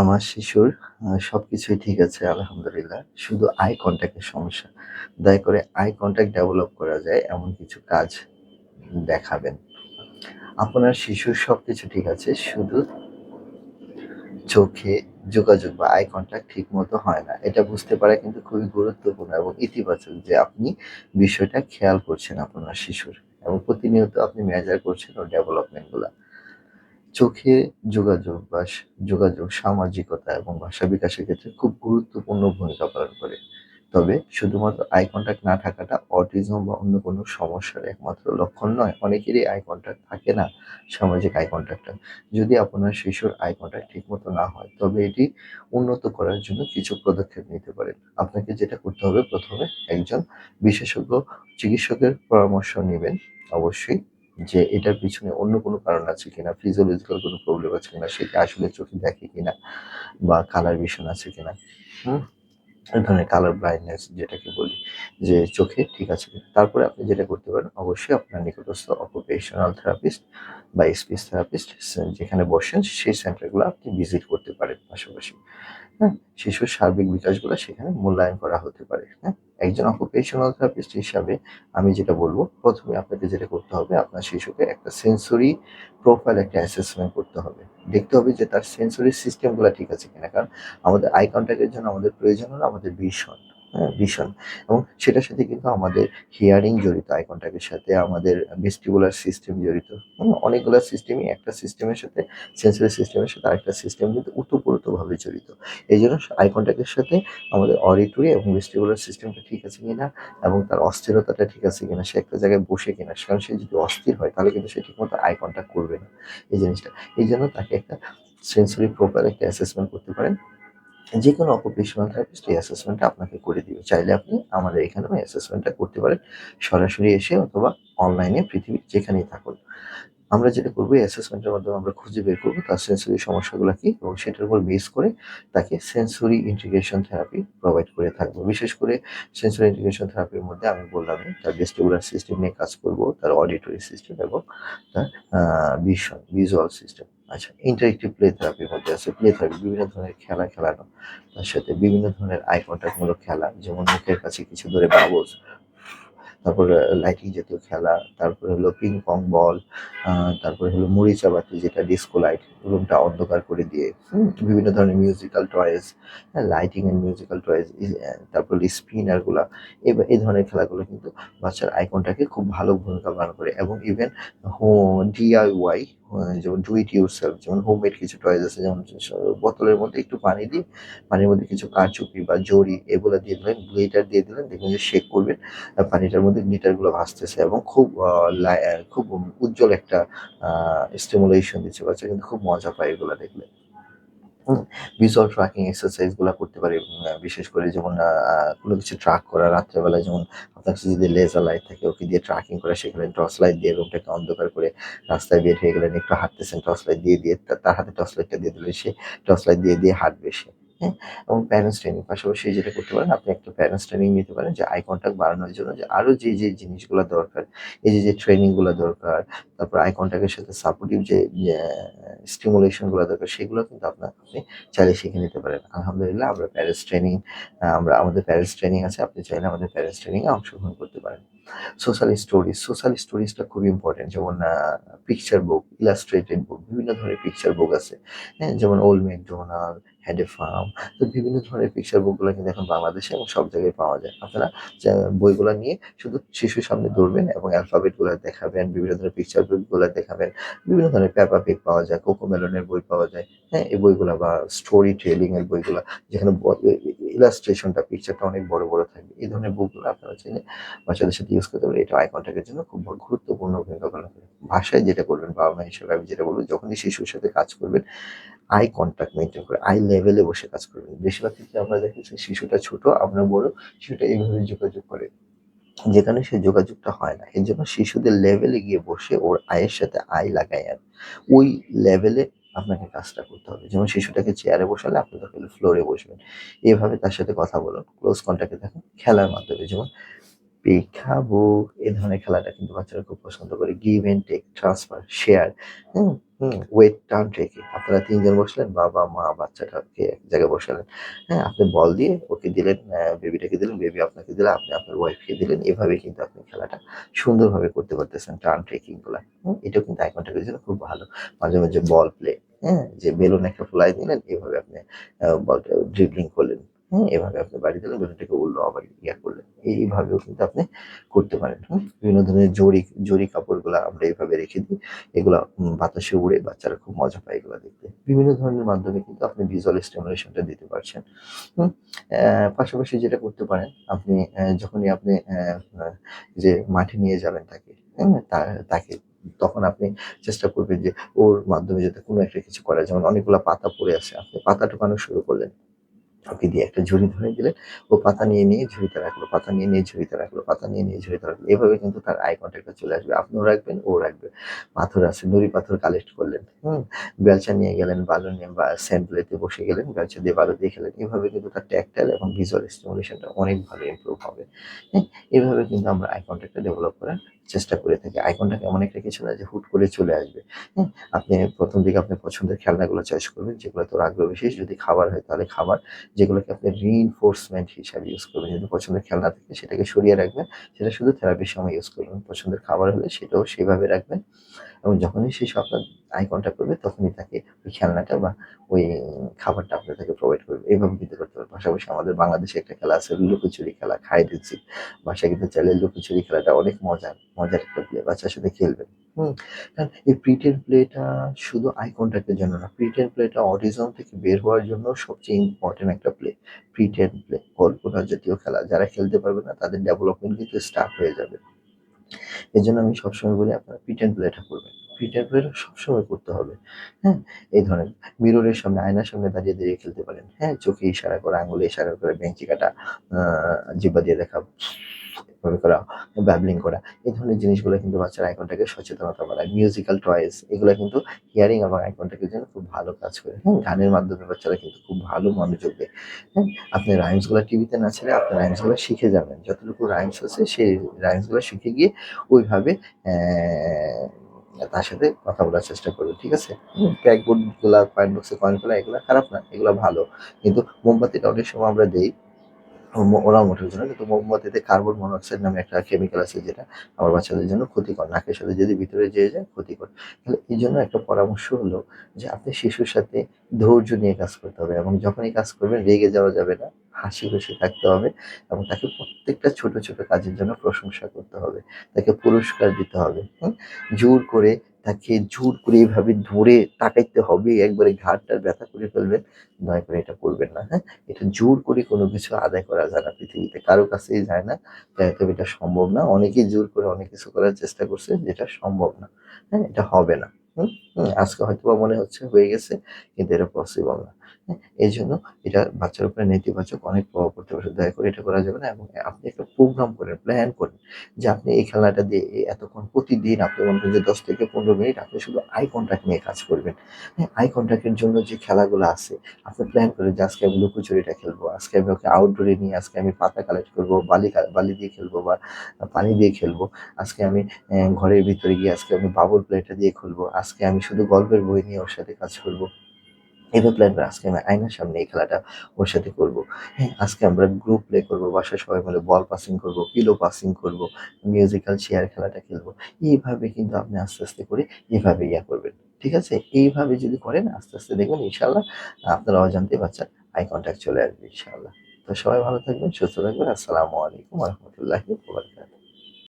আমার শিশুর আ সবকিছুই ঠিক আছে, আলহামদুলিল্লাহ। শুধু আই কনট্যাক্ট এর সমস্যা। দয়া করে আই কনট্যাক্ট ডেভেলপ করা যায়, এমন কিছু কাজ দেখাবেন। আপনার শিশুর সবকিছু ঠিক আছে। শুধু চোখে যোগাযোগ বা আই কন্ট্যাক্ট ঠিক মতো হয় না। এটা বুঝতে পারা কিন্তু খুবই গুরুত্বপূর্ণ এবং ইতিবাচক যে আপনি বিষয়টা খেয়াল করছেন আপনার শিশুর এবং প্রতিনিয়ত আপনি মেজার করছেন ওর ডেভেলপমেন্টগুলা। চোখে যোগাযোগ বা যোগাযোগ, সামাজিকতা এবং ভাষা বিকাশের ক্ষেত্রে খুব গুরুত্বপূর্ণ ভূমিকা পালন করে। তবে শুধুমাত্র আই কনট্যাক্ট না থাকাটা অটিজম বা অন্য কোনো সমস্যার একমাত্র লক্ষণ নয়। অনেকেরই আই কনট্যাক্ট থাকে না, সামাজিক আই কনট্যাক্টটা। যদি আপনার শিশুর আই কনট্যাক্ট ঠিকমতো না হয়, তবে এটি উন্নত করার জন্য কিছু পদক্ষেপ নিতে পারেন। আপনাকে যেটা করতে হবে প্রথমে একজন বিশেষজ্ঞ চিকিৎসকের পরামর্শ নেবেন অবশ্যই। যে এটার পিছনে অন্য কোনো কারণ আছে কিনা, ফিজিওলজিক্যাল কোনো প্রবলেম আছে কিনা, সেটা আসলে চোখে দেখে কিনা বা কালার ভিশন আছে কিনা, হুম? এই ধরনের কালার ব্লাইন্ডনেস যেটাকে বলি যে চোখে ঠিক আছে। তারপরে আপনি যেটা করতে পারেন অবশ্যই আপনার নিকটস্থ অকুপেশনাল থেরাপিস্ট বা স্পিচ থেরাপিস্ট যেখানে বসেন সেই সেন্টারগুলো আপনি ভিজিট করতে পারেন পাশাপাশি। হ্যাঁ? শিশুর সার্বিক বিকাশগুলা সেখানে মূল্যায়ন করা হতে পারে। হ্যাঁ? একজন অকুপেশনাল থেরাপিস্ট হিসাবে আমি যেটা বলব, প্রথমে আপনাকে যেটা করতে হবে, আপনার শিশুকে একটা সেন্সরি প্রোফাইল একটা অ্যাসেসমেন্ট করতে হবে। দেখতে হবে যে তার সেন্সরি সিস্টেমগুলো ঠিক আছে কিনা। কারণ আমাদের আই কন্ট্যাক্টের জন্য আমাদের প্রয়োজন হলো আমাদের ভিশন? ভিশন এবং সেটার সাথে কিন্তু আমাদের হিয়ারিং জড়িত আই কনট্যাক্ট এর সাথে আমাদের ভেস্টিবুলার সিস্টেম জড়িত। অনেকগুলা সিস্টেমই একটা সিস্টেমের সাথে সেনসরি সিস্টেমের সাথে আরেকটা সিস্টেম কিন্তু ওতপ্রোতভাবে জড়িত। এজন্য আই কনট্যাক্ট এর সাথে আমাদের অডিটরি এবং ভেস্টিবুলার সিস্টেমটা ঠিক আছে কিনা এবং তার অস্থিরতাটা ঠিক আছে কিনা, সে একটা জায়গায় বসে কিনা। কারণ সে যদি অস্থির হয় তাহলে কিন্তু সে ঠিকমতো আই কনট্যাক্ট করবে না। এই জিনিসটা। এই জন্য তাকে একটা সেনসরি প্রোফাইল একটা অ্যাসেসমেন্ট করতে পারেন। যেকোনো অকুপেশনাল থেরাপিস্ট এই অ্যাসেসমেন্টটা আপনাকে করে দিবে। চাইলে আপনি আমাদের এখানেও অ্যাসেসমেন্টটা করতে পারেন। সরাসরি এসে অথবা অনলাইনে পৃথিবীর যেখানেই থাকুন। আমরা যেটা করব অ্যাসেসমেন্টের মাধ্যমে আমরা খুঁজে বের করব তার সেনসরি সমস্যাগুলা কি এবং সেটার উপর বেস করে তাকে সেনসরি ইন্টিগ্রেশন থেরাপি প্রোভাইড করে থাকব। বিশেষ করে সেনসরি ইন্টিগ্রেশন থেরাপির মধ্যে আমি বললামই তার ভেস্টিবুলার সিস্টেম নিয়ে কাজ করব তার অডিটরি সিস্টেম এবং তার ভিশন, ভিজুয়াল সিস্টেম। আচ্ছা ইন্টারেক্টিভ প্লে থেরাপির মধ্যে আছে প্লে থেরাপি বিভিন্ন ধরনের খেলা খেলানো। তার সাথে বিভিন্ন ধরনের আই কনট্যাক্ট মূলক খেলা যেমন মুখের কাছে কিছু ধরে বাবলস, তারপরে লাইটিং জাতীয় খেলা, তারপরে হলো পিং পং বল, তারপরে হলো মুড়ি চাবাতি যেটা ডিস্কো লাইট রুমটা অন্ধকার করে দিয়ে? বিভিন্ন ধরনের musical toys? Lighting and musical toys তারপর স্পিনারগুলা এব এই ধরনের খেলাগুলো কিন্তু বাচ্চার আইকনটাকে খুব ভালো ভূমিকা পালন করে এবং ইভেন হো আ যেমন ডু ইট ইউরসেলফ যেমন হোমমেড কিছু টয়েস আছে যেমন বোতলের মধ্যে একটু পানি দিয়ে পানির মধ্যে কিছু কারচুপি বা জড়ি এগুলো দিয়ে দিলেন, গ্লিটার দিয়ে দিলেন দেখবেন যে শেক করবেন। পানিটার মধ্যে গ্লিটারগুলো ভাসতেছে এবং খুব খুব উজ্জ্বল একটা স্টিমুলেশন দিচ্ছে। বাচ্চা কিন্তু খুব মজা পায় এগুলো দেখলে। ভিজুয়াল ট্র্যাকিং এক্সারসাইজগুলা করতে পারি বিশেষ করে যেমন কোনো কিছু ট্র্যাক করা রাত্রে বেলায় যেমন আপনার কাছে যদি লেজার লাইট থাকে ওকে দিয়ে ট্র্যাকিং করা সেখানে টর্চ লাইট দিয়ে রুমটাকে অন্ধকার করে রাস্তায় বের হয়ে গেলেন, একটু হাঁটতেছেন টর্চ লাইট দিয়ে, দিয়ে তার হাতে টর্চ লাইটটা দিয়ে দিলেন সে টর্চ লাইট দিয়ে, দিয়ে হাঁটবে সে। হ্যাঁ? এবং প্যারেন্টস ট্রেনিং পাশাপাশি যেটা করতে পারেন আপনি একটা প্যারেন্টস ট্রেনিং নিতে পারেন যে আই কনট্যাক্ট বাড়ানোর জন্য যে আরও যে, যে জিনিসগুলা দরকার, এই যে, যে ট্রেনিংগুলা দরকার, তারপর আই কনট্যাক্ট এর সাথে সাপোর্টিভ যে স্টিমুলেশনগুলো দরকার, সেগুলো কিন্তু আপনার আপনি চাইলে শিখে নিতে পারেন। আলহামদুলিল্লাহ, আমরা প্যারেন্টস ট্রেনিং আমরা আমাদের প্যারেস ট্রেনিং আছে। আপনি চাইলে আমাদের প্যারেস ট্রেনিং এ অংশগ্রহণ করতে পারেন। সোশ্যাল স্টোরিজ, সোশ্যাল স্টোরিজ টা খুবই ইম্পোর্টেন্ট যেমন পিকচার বুক, ইলাস্ট্রেটেড বুক বিভিন্ন ধরনের পিকচার বুক আছে। হ্যাঁ? যেমন old McDonald, had a farm তো বিভিন্ন ধরনের পিকচার বুকগুলা কিন্তু এখন বাংলাদেশে এবং সব জায়গায় পাওয়া যায়। আপনারা বইগুলা নিয়ে শুধু শিশুর সামনে ধরবেন এবং অ্যালফাবেটগুলা দেখাবেন, বিভিন্ন ধরনের পিকচার বুকগুলা দেখাবেন। বিভিন্ন ধরনের পেপা পিগ পাওয়া যায়, কোকোমেলন এর বই পাওয়া যায়। হ্যাঁ? এই বইগুলা বা স্টোরি টেলিং এর বইগুলা যেখানে ইলাস্ট্রেশনটা পিকচারটা অনেক বড়, বড় থাকবে। এই ধরনের বুকগুলা আপনারা চাইলে বাচ্চাদের সাথে ইউজ করতে পারেন। এটা আই কনট্যাক্ট এর জন্য খুব গুরুত্বপূর্ণ ভূমিকা পালন করে। বাসায় যেটা করবেন বাবা-মা হিসেবে আমি যেটা বলব যখনই শিশুর সাথে কাজ করবেন আই কনট্যাক্ট মেনটেন করে আই লেভেলে বসে কাজ করবেন। বেশিরভাগ ক্ষেত্রে আমরা দেখেছি শিশুটা ছোট, আমরা বড়, শিশুটা এইভাবে যোগাযোগ করে। যেখানে সে যোগাযোগটা হয় না। এর জন্য শিশুদের লেভেলে গিয়ে বসে ওর আয়ের সাথে আই লাগাইয়া ওই লেভেলে আপনাকে কাজটা করতে হবে। যেমন শিশুটাকে চেয়ারে বসালে আপনি তাকে ফ্লোরে বসবেন। এভাবে তার সাথে কথা বলুন, ক্লোজ কন্ট্যাক্টে দেখুন থাকুন খেলার মাধ্যমে যেমন পেখাবো এ ধরনের খেলাটা কিন্তু বাচ্চারা খুব পছন্দ করে। Give and take, transfer, share, hmm? Wait turn taking. আপনারা তিনজন বসলেন, বাবা, মা, বাচ্চাটাকে এক জায়গায় বসালেন। হ্যাঁ? আপনি বল দিয়ে ওকে দিলেন, বেবিটাকে দিলেন, বেবি আপনাকে দিল, আপনি আপনার ওয়াইফকে দিলেন। এভাবে কিন্তু আপনি খেলাটা সুন্দরভাবে করতে পারতেছেন টার্ন ট্রেকিংগুলা। হুম? এটাও কিন্তু আই কনট্যাক্ট এর জন্য খুব ভালো। মাঝে, মাঝে বল প্লে, হ্যাঁ? যে বেলুন একটা ফুলাই দিলেন, এভাবে আপনি বলটা ড্রিবলিং করলেন। হুম? এভাবে আপনি বাড়ি দিলেন, বেলুনটাকে উড়লো আবার ইয়া করলেন। এইভাবেও কিন্তু আপনি করতে পারেন। বিভিন্ন ধরনের জরি, জরি কাপড়গুলা আমরা এভাবে রেখে দিই। এগুলা বাতাসে উড়ে বাচ্চারা খুব মজা পায় এগুলা দেখতে। বিভিন্ন ধরনের মাধ্যমে কিন্তু আপনি ভিজুয়াল স্টিমুলেশন টা দিতে পারছেন। পাশাপাশি যেটা করতে পারেন, আপনি যখনই আপনি যে মাঠে নিয়ে যাবেন তাকে, হ্যাঁ? তাকে তখন আপনি চেষ্টা করবেন যে ওর মাধ্যমে যাতে কোনো একটা কিছু করা যেমন অনেকগুলা পাতা পড়ে আছে। আপনি পাতা টোকানো শুরু করলেন। ওকে দিয়ে একটা ঝুড়ি ধরে দিলেন। ও পাতা নিয়ে, নিয়ে ঝুড়িতে রাখল, পাতা নিয়ে, নিয়ে ঝুড়িতে রাখল, পাতা নিয়ে, নিয়ে ঝুড়িতে রাখল। এভাবে কিন্তু তার আই কনট্যাক্ট টা চলে আসবে। আপনিও রাখবেন, ও রাখবে। পাথর আছে, নুড়ি পাথর কালেক্ট করলেন। হুম? বেলচা নিয়ে গেলেন, বালু নিয়ে বা স্যান্ড প্লে বসে গেলেন, বেলচা দিয়ে বালু দিয়ে খেলেন। এভাবে কিন্তু তার ট্যাক্টাইল এবং ভিজুয়াল স্টিমুলেশন টা অনেক ভালো ইমপ্রুভ হবে। হ্যাঁ? এভাবে কিন্তু আমরা আই কনট্যাক্ট টা ডেভেলপ করার চেষ্টা করে থাকি। আইকনটা এমন একটা কিছু না যে হুট করে চলে আসবে। হ্যাঁ? আপনি প্রথম দিকে আপনি পছন্দের খেলনাগুলো চয়েস করবেন, যেগুলো তোর আগ্রহ বিশেষ যদি খাবার হয় তাহলে খাবার, যেগুলোকে আপনি রিইনফোর্সমেন্ট হিসাবে ইউজ করবেন। যদি পছন্দের খেলনা থাকে সেটাকে সরিয়ে রাখবেন। সেটা শুধু থেরাপির সময় ইউজ করবেন। পছন্দের খাবার হলে সেটাও সেইভাবে রাখবেন। এবং যখনই শিশু আপনার আই কনট্যাক্ট করবে তখনই তাকে ওই খেলনাটা বা ওই খাবারটা আপনি তাকে প্রোভাইড করবে এভাবে কিন্তু করতে পারেন। পাশাপাশি আমাদের বাংলাদেশে একটা খেলা আছে লুকোচুরি খেলা, অ্যান্ড সিক। বাসায় কিন্তু চাইলে লুকোচুরি খেলাটা অনেক মজার, মজার একটা প্লে। বাচ্চার সাথে খেলবেন। হুম? কারণ এই প্রিটেন্ড প্লে টা শুধু আই কনট্যাক্ট এর জন্য না। প্রিটেন্ড প্লে টা অটিজম থেকে বের হওয়ার জন্য সবচেয়ে ইম্পোর্টেন্ট একটা প্লে। প্রিটেন্ড প্লে, কল্পনা জাতীয় খেলা। যারা খেলতে পারবে না তাদের ডেভেলপমেন্ট কিন্তু স্টার্ট হয়ে যাবে। এজন্য আমি সবসময় বলি আপনারা পিট অ্যান্ড প্লেটা করবেন। পিট অ্যান্ড প্লেটা সবসময় করতে হবে। হ্যাঁ? এই ধরনের মিররের সামনে, আয়নার সামনে দাঁড়িয়ে, দাঁড়িয়ে খেলতে পারেন। হ্যাঁ? চোখে ইশারা করে আঙুলে ইশারা করে বেঞ্চি কাটা, জিব্বা দিয়ে দেখা, এভাবে করা, ব্যাবলিং করা। এই ধরনের জিনিসগুলো কিন্তু বাচ্চার আইকনটাকে সচেতনতা বাড়ায়। মিউজিক্যাল টয়েস এগুলো কিন্তু হিয়ারিং এবং আইকনটাকে জন্য খুব ভালো কাজ করে। হুম? গানের মাধ্যমে বাচ্চারা কিন্তু খুব ভালো মনোযোগ দেয়। হ্যাঁ? আপনি রাইমসগুলা টিভিতে না ছেড়ে আপনি রাইমসগুলা শিখে যাবেন। যতটুকু রাইমস আছে সেই রাইমসগুলা শিখে গিয়ে ওইভাবে তার সাথে কথা বলার চেষ্টা করবে ঠিক আছে? হুম? ক্র্যাকগুলা, কয়েন বক্সে কয়েন ফেলা এগুলা খারাপ না। এগুলা ভালো। কিন্তু মোমবাতিটা অনেক সময় আমরা দেই ওরাও ওঠার জন্য কিন্তু মোমবাতিতে কার্বন মনোক্সাইড নামে একটা কেমিক্যাল আছে যেটা আমার বাচ্চাদের জন্য ক্ষতিকর। নাকের সাথে যদি ভিতরে যেয়ে যায় ক্ষতিকর। তাহলে এই জন্য একটা পরামর্শ হলো যে আপনি শিশুর সাথে ধৈর্য নিয়ে কাজ করতে হবে এবং যখনই কাজ করবেন রেগে যাওয়া যাবে না। হাসি খুশি থাকতে হবে এবং তাকে প্রত্যেকটা ছোট, ছোট কাজের জন্য প্রশংসা করতে হবে। তাকে পুরস্কার দিতে হবে। জোর করে তাকে জোর করে এভাবে ধরে তাকাইতে হবে, একবারে ঘাড়-টাড় ব্যথা করে ফেলবে নয় করে এটা করবেন না। হ্যাঁ? এটা জোর করে কোনো কিছু আদায় করা যায় না পৃথিবীতে। কারও কাছেই যায় না। তাই তবে এটা সম্ভব না। অনেকেই জোর করে অনেক কিছু করার চেষ্টা করছে যেটা সম্ভব না। হ্যাঁ? এটা হবে না। আজকে হয়তো মনে হচ্ছে হয়ে গেছে কিন্তু এটা পসিবল না। হ্যাঁ? জন্য এটা বাচ্চার উপরে নেতিবাচক অনেক প্রভাব পড়তে পারে। দয়া করে এটা করা যাবে না এবং আপনি একটা প্রোগ্রাম করেন, প্ল্যান করেন যে আপনি এই খেলাটা দিয়ে এতক্ষণ প্রতিদিন আপনি মনে করেন যে ১০ থেকে ১৫ মিনিট আপনি শুধু আই কনট্যাক্ট নিয়ে কাজ করবেন। হ্যাঁ? আই কনট্যাক্ট এর জন্য যে খেলাগুলো আছে আপনি প্ল্যান করেন যে আজকে আমি লুকোচুরিটা খেলব। আজকে আমি ওকে আউটডোরে নিয়ে আজকে আমি পাতা কালেক্ট করব, বালি বালি দিয়ে খেলব বা পানি দিয়ে খেলব। আজকে আমি ঘরের ভিতরে গিয়ে আজকে আমি বাবল প্লেটা দিয়ে খুলবো আজকে আমি শুধু গল্পের বই নিয়ে ওর সাথে কাজ করব। এভাবে প্ল্যান আজকে আমি আয়নার সামনে এই খেলাটা ওর সাথে করব। হ্যাঁ? আজকে আমরা গ্রুপ প্লে করব। বাসায় সবাই মিলে বল পাসিং করব, পিলো পাসিং করব, মিউজিক্যাল চেয়ার খেলাটা খেলব। এইভাবে কিন্তু আপনি আস্তে, আস্তে করে এভাবে ইয়া করবেন। ঠিক আছে? এইভাবে যদি করেন আস্তে, আস্তে দেখবেন ইনশাআল্লাহ আপনারা অজান্তে বাচ্চার আই কনট্যাক্ট চলে আসবে ইনশাআল্লাহ। তো সবাই ভালো থাকবেন, সুস্থ থাকবেন। আসসালামু আলাইকুম রাহমাতুল্লাহি।